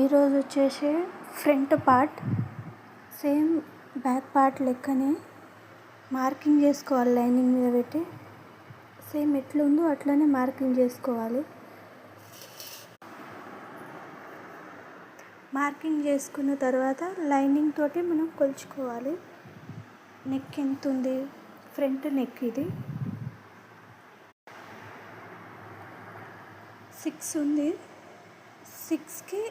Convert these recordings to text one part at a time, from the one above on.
ఈరోజు వచ్చేసి front part same back part లెక్కనే మార్కింగ్ చేసుకోవాలి లైనింగ్ మీద పెట్టి. సేమ్ ఎట్లుందో అట్లనే మార్కింగ్ చేసుకోవాలి. మార్కింగ్ చేసుకున్న తర్వాత లైనింగ్ తోటి మనం కొలుచుకోవాలి. నెక్ ఎంత ఉంది? ఫ్రంట్ నెక్ ఇది. సిక్స్ ఉంది. సిక్స్కి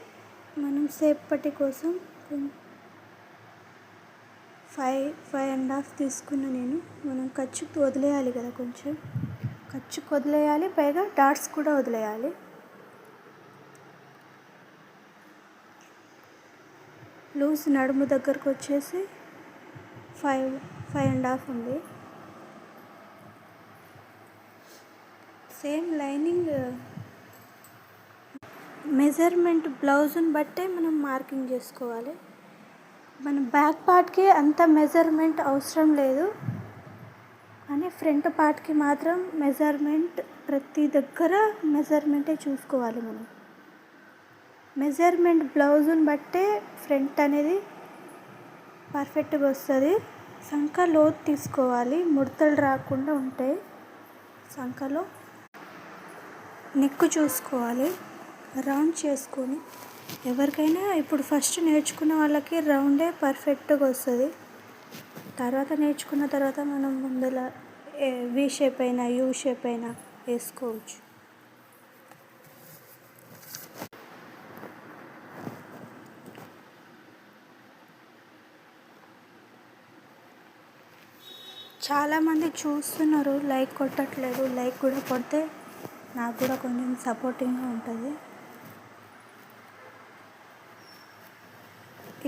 మనం సేపటి కోసం ఫైవ్ ఫైవ్ అండ్ హాఫ్ తీసుకున్న నేను. మనం ఖర్చు వదిలేయాలి కదా కొంచెం. ఖర్చుకు వదిలేయాలి పైగా డాట్స్ కూడా వదిలేయాలి. లూజ్ నడుము దగ్గరకు వచ్చేసి ఫైవ్ ఫైవ్ అండ్ హాఫ్ ఉంది. సేమ్ లైనింగ్ మెజర్మెంట్ బ్లౌజ్ని బట్టే మనం మార్కింగ్ చేసుకోవాలి. మన బ్యాక్ పార్ట్కి అంత మెజర్మెంట్ అవసరం లేదు. కానీ ఫ్రంట్ పార్ట్కి మాత్రం మెజర్మెంట్ ప్రతి దగ్గర మెజర్మెంటే చూసుకోవాలి మనం. మెజర్మెంట్ బ్లౌజ్ని బట్టే ఫ్రంట్ అనేది పర్ఫెక్ట్గా వస్తుంది. సంఖ లోతు తీసుకోవాలి. ముడతలు రాకుండా ఉంటాయి. సంఖలో నెక్కు చూసుకోవాలి. రౌండ్ చేసుకొని ఎవరికైనా ఇప్పుడు ఫస్ట్ నేర్చుకున్న వాళ్ళకి రౌండే పర్ఫెక్ట్గా వస్తుంది. తర్వాత నేర్చుకున్న తర్వాత మనం ముందర వి షేప్ అయినా యూ షేప్ అయినా వేసుకోవచ్చు. చాలామంది చూస్తున్నారు లైక్ కొట్టట్లేదు లైక్ కూడా కొడితే నాకు కూడా కొంచెం సపోర్టింగ్గా ఉంటుంది.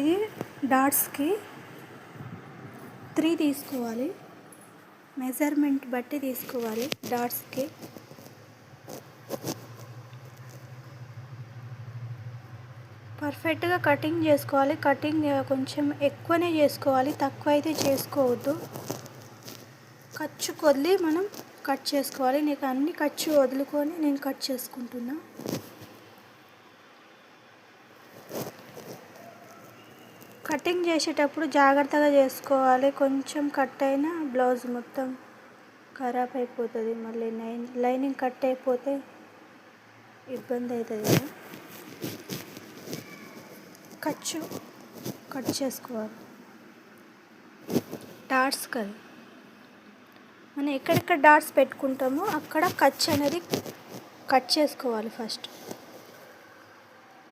ఇది డాట్స్కి త్రీ తీసుకోవాలి. మెజర్మెంట్ బట్టి తీసుకోవాలి డాట్స్కి. పర్ఫెక్ట్గా కటింగ్ చేసుకోవాలి. కటింగ్ కొంచెం ఎక్కువనే చేసుకోవాలి. తక్కువ అయితే చేసుకోవద్దు. ఖర్చు కొద్ది మనం కట్ చేసుకోవాలి. నీకు అన్ని ఖర్చు వదులుకొని నేను కట్ చేసుకుంటున్నా. కటింగ్ చేసేటప్పుడు జాగ్రత్తగా చేసుకోవాలి. కొంచెం కట్ అయినా బ్లౌజ్ మొత్తం ఖరాబ్ అయిపోతుంది. మళ్ళీ లైన్ లైనింగ్ కట్ అయిపోతే ఇబ్బంది అవుతుంది కదా. ఖర్చు కట్ చేసుకోవాలి. డాట్స్ కదా. మనం ఎక్కడెక్కడ డాట్స్ పెట్టుకుంటామో అక్కడ ఖర్చు అనేది కట్ చేసుకోవాలి ఫస్ట్.